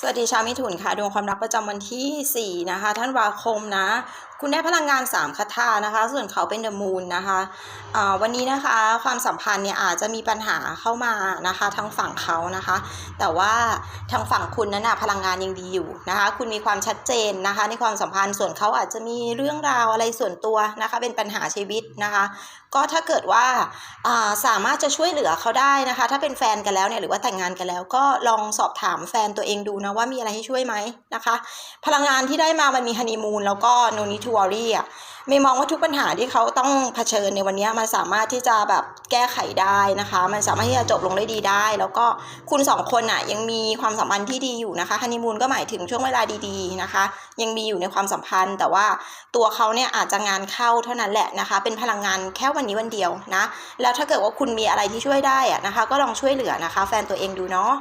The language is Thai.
สวัสดีชาวมิถุนค่ะดวงความรักประจำวันที่ 4 นะคะ ท่านวาคมนะ คุณได้พลังงาน 3คาถานะคะ ส่วนเขาเป็นเดอะมูนนะคะวันนี้นะคะความสัมพันธ์เนี่ยอาจจะมีปัญหาเข้ามานะคะทางฝั่งเขานะคะ แต่ว่าทางฝั่งคุณนั้นนะพลังงานยังดีอยู่นะคะ คุณมีความชัดเจนนะคะ ในความสัมพันธ์ส่วนเขาอาจจะมีเรื่องราวอะไรส่วนตัวนะคะ เป็นปัญหาชีวิตนะคะ ก็ถ้าเกิดว่าาสามารถจะช่วยเหลือเขาได้นะคะ ถ้าเป็นแฟนกันแล้วเนี่ยหรือว่าแต่งงานกันแล้ว ก็ลองสอบถามแฟนตัวเองดูนะว่ามีอะไรให้ช่วยไหมนะคะ พลังงานที่ได้มามันมีฮันนีมูนแล้วก็โนนิทูวอรี่อะไม่มองว่าทุกปัญหาที่เขาต้องเผชิญในวันนี้มันสามารถที่จะแบบแก้ไขได้นะคะ มันสามารถที่จะจบลงได้ดีได้ แล้วก็คุณสองคนอะยังมีความสัมพันธ์ที่ดีอยู่นะคะฮันนีมูนก็หมายถึงช่วงเวลาดีๆนะคะ ยังมีอยู่ในความสัมพันธ์ แต่ว่าตัวเขาเนี่ยอาจจะงานเข้าเท่านั้นแหละนะคะ เป็นพลังงานแค่วันนี้วันเดียวนะ แล้วถ้าเกิดว่าคุณมีอะไรที่ช่วยได้อะนะคะ ก็ลองช่วยเหลือนะคะ แฟนตัวเองดูเนาะ